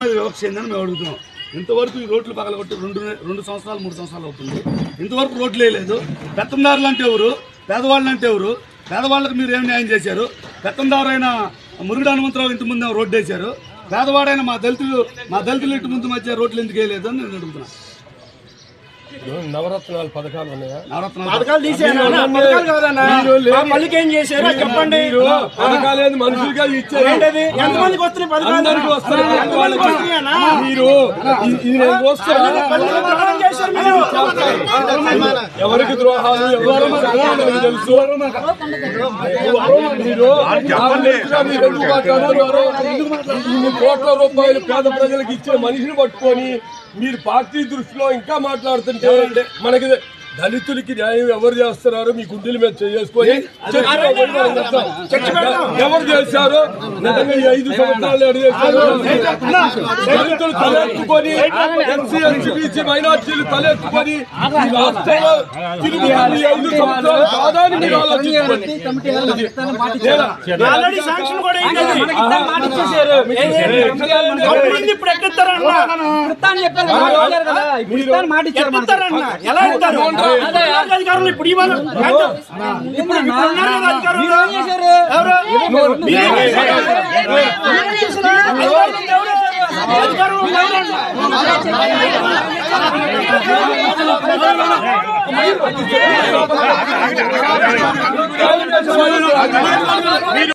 వివక్ష మేము అడుగుతున్నాం. ఇంతవరకు ఈ రోడ్లు పగలగొట్టి రెండు రెండు సంవత్సరాలు మూడు సంవత్సరాలు అవుతుంది. ఇంతవరకు రోడ్లు వేయలేదు పెత్తందారులు అంటే ఎవరు? పేదవాళ్ళు అంటే ఎవరు? పేదవాళ్ళకి మీరు ఏం న్యాయం చేశారు? పెత్తందారైన మురుగుడు హనుమంతరావు ఇంటి ముందు రోడ్డు వేశారు. పేదవాడైన మా దళితులు మా దళితులు ఇంటి ముందు మధ్య రోడ్లు ఎందుకు వేయలేదు అని నేను అడుగుతున్నాను నవరత్నాలు పథకాలు ఉన్నాయా? ఏం చేశారో? చెప్పండి. మనుషులుగా ఇచ్చారు? ఎంతమందికి వస్తున్నాయి పథకాలు? ఎంతమందికి మీరు ఇది- నేను చూస్తాను ఎవరికి ద్రోహాలు ఎవరు తెలుసు? మీరు కోట్ల రూపాయలు పేద ప్రజలకు ఇచ్చే మనిషిని పట్టుకొని మీరు పార్టీ దృష్టిలో ఇంకా మాట్లాడుతుంటే మనకి దళితులకి న్యాయం ఎవరు చేస్తున్నారు మీ గుండెల మీద చేసుకొని ఎవరు చేశారు నిజంగా ఈ ఐదు సంవత్సరాలు ఎవరు చేశారు దళితులు తలెత్తుకొని ఎస్సీ మైనార్టీలు తలెత్తుకొని ఈ రాష్ట్రంలో తిరుగుతున్న ఈ ఐదు సంవత్సరాలు మీరు ఆలోచించుకోండి ఎలా ఇస్తారు అధికారులు ఇప్పుడు ఇవ్వాలి అధికారులు.